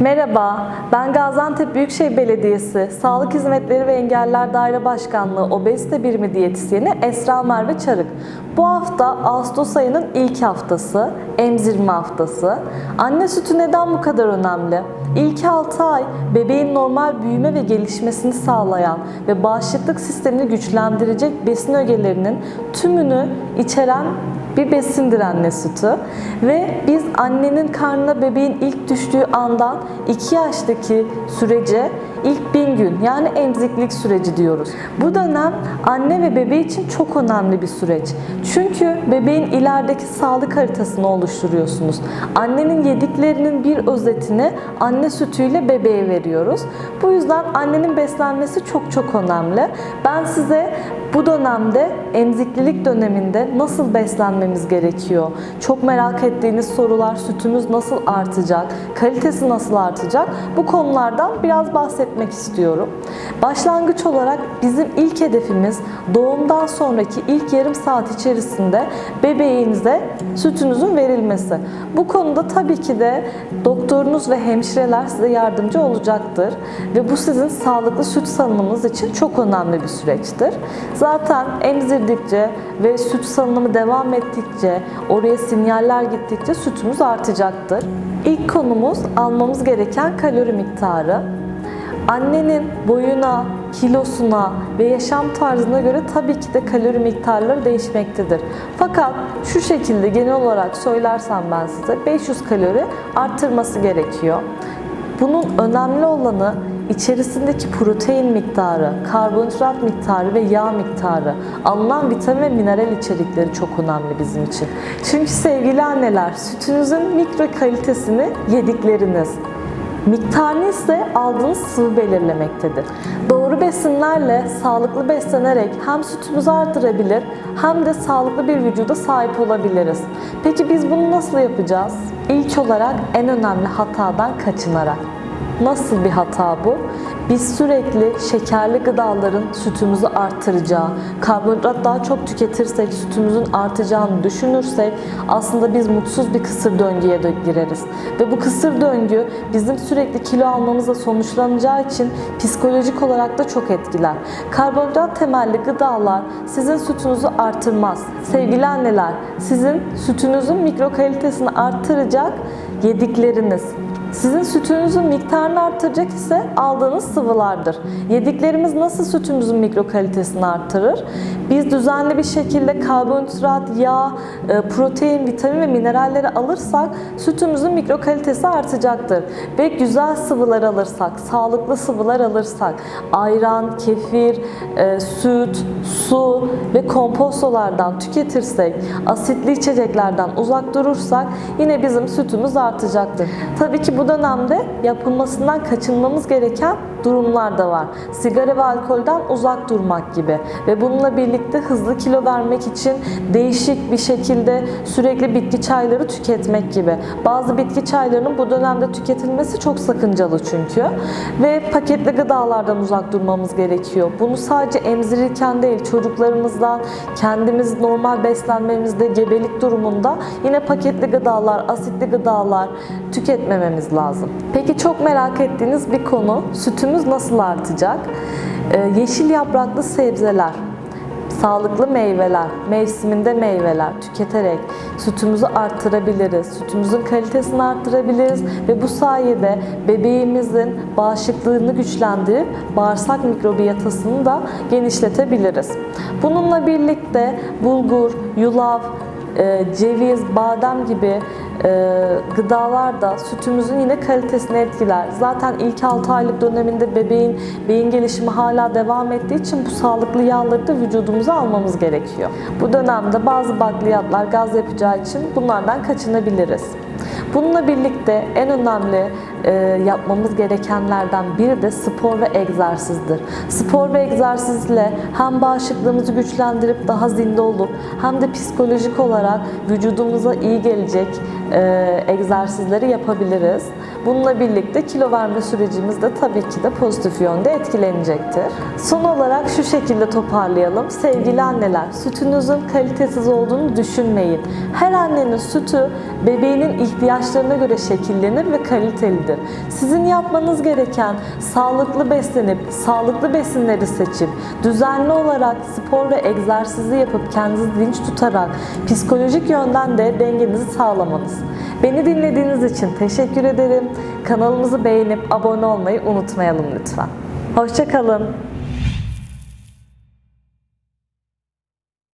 Merhaba, ben Gaziantep Büyükşehir Belediyesi Sağlık Hizmetleri ve Engeller Daire Başkanlığı Obezite Birimi Diyetisyeni Esra Merve Çarık. Bu hafta Ağustos ayının ilk haftası, emzirme haftası. Anne sütü neden bu kadar önemli? İlk 6 ay bebeğin normal büyüme ve gelişmesini sağlayan ve bağışıklık sistemini güçlendirecek besin ögelerinin tümünü içeren bir besindir anne sütü ve biz annenin karnına bebeğin ilk düştüğü andan 2 yaştaki sürece ilk 1000 gün yani emziklik süreci diyoruz. Bu dönem anne ve bebeği için çok önemli bir süreç. Çünkü bebeğin ilerideki sağlık haritasını oluşturuyorsunuz. Annenin yediklerinin bir özetini anne sütüyle bebeğe veriyoruz. Bu yüzden annenin beslenmesi çok çok önemli. Ben size bu dönemde emziklilik döneminde nasıl beslenmemiz gerekiyor? Çok merak ettiğiniz sorular sütümüz nasıl artacak? Kalitesi nasıl artacak? Bu konulardan biraz bahsetmek istiyorum. Başlangıç olarak bizim ilk hedefimiz doğumdan sonraki ilk yarım saat içerisinde bebeğinize sütünüzün verilmesi. Bu konuda tabii ki de doktorunuz ve hemşireler size yardımcı olacaktır ve bu sizin sağlıklı süt salınımınız için çok önemli bir süreçtir. Zaten emzirdikçe ve süt salınımı devam ettikçe, oraya sinyaller gittikçe sütümüz artacaktır. İlk konumuz almamız gereken kalori miktarı. Annenin boyuna, kilosuna ve yaşam tarzına göre tabii ki de kalori miktarları değişmektedir. Fakat şu şekilde genel olarak söylersem ben size 500 kalori arttırması gerekiyor. Bunun önemli olanı içerisindeki protein miktarı, karbonhidrat miktarı ve yağ miktarı, alınan vitamin ve mineral içerikleri çok önemli bizim için. Çünkü sevgili anneler, sütünüzün mikro kalitesini yedikleriniz, Miktarını ise aldığınız sıvı belirlemektedir. Doğru besinlerle sağlıklı beslenerek hem sütümüzü artırabilir hem de sağlıklı bir vücuda sahip olabiliriz. Peki biz bunu nasıl yapacağız? İlk olarak en önemli hatadan kaçınarak. Nasıl bir hata bu? Biz sürekli şekerli gıdaların sütümüzü arttıracağı, karbonhidrat daha çok tüketirsek sütümüzün artacağını düşünürsek aslında biz mutsuz bir kısır döngüye gireriz. Ve bu kısır döngü bizim sürekli kilo almamızla sonuçlanacağı için psikolojik olarak da çok etkiler. Karbonhidrat temelli gıdalar sizin sütünüzü artırmaz. Sevgili anneler, sizin sütünüzün mikro kalitesini arttıracak yedikleriniz, sizin sütünüzün miktarını arttıracak ise aldığınız sıvılardır. Yediklerimiz nasıl sütümüzün mikro kalitesini arttırır? Biz düzenli bir şekilde karbonhidrat, yağ, e, protein, vitamin ve mineralleri alırsak sütümüzün mikro kalitesi artacaktır. Ve güzel sıvılar alırsak, sağlıklı sıvılar alırsak, ayran, kefir, e, süt, su ve kompostolardan tüketirsek, asitli içeceklerden uzak durursak yine bizim sütümüz artacaktır. Tabii ki bu dönemde yapılmasından kaçınmamız gereken durumlar da var. Sigara ve alkolden uzak durmak gibi ve bununla birlikte hızlı kilo vermek için değişik bir şekilde sürekli bitki çayları tüketmek gibi. Bazı bitki çaylarının bu dönemde tüketilmesi çok sakıncalı çünkü ve paketli gıdalardan uzak durmamız gerekiyor. Bunu sadece emzirirken değil çocuklarımızdan kendimiz normal beslenmemizde gebelik durumunda yine paketli gıdalar, asitli gıdalar tüketmememiz lazım. Peki çok merak ettiğiniz bir konu sütümüz nasıl artacak? Ee, yeşil yapraklı sebzeler, sağlıklı meyveler, mevsiminde meyveler tüketerek sütümüzü arttırabiliriz. Sütümüzün kalitesini arttırabiliriz ve bu sayede bebeğimizin bağışıklığını güçlendirip bağırsak mikrobiyatasını da genişletebiliriz. Bununla birlikte bulgur, yulaf, e, ceviz, badem gibi gıdalar da sütümüzün yine kalitesini etkiler. Zaten ilk 6 aylık döneminde bebeğin beyin gelişimi hala devam ettiği için bu sağlıklı yağları da vücudumuza almamız gerekiyor. Bu dönemde bazı bakliyatlar gaz yapacağı için bunlardan kaçınabiliriz. Bununla birlikte en önemli e, yapmamız gerekenlerden biri de spor ve egzersizdir. Spor ve egzersizle hem bağışıklığımızı güçlendirip daha zinde olup hem de psikolojik olarak vücudumuza iyi gelecek e, egzersizleri yapabiliriz. Bununla birlikte kilo verme sürecimiz de tabii ki de pozitif yönde etkilenecektir. Son olarak şu şekilde toparlayalım. Sevgili anneler, sütünüzün kalitesiz olduğunu düşünmeyin. Her annenin sütü bebeğinin ihtiyaçlarına göre şekillenir ve kalitelidir. Sizin yapmanız gereken sağlıklı beslenip, sağlıklı besinleri seçip, düzenli olarak spor ve egzersizi yapıp kendinizi dinç tutarak psikolojik yönden de dengenizi sağlamanız. Beni dinlediğiniz için teşekkür ederim. Kanalımızı beğenip abone olmayı unutmayalım lütfen. Hoşçakalın.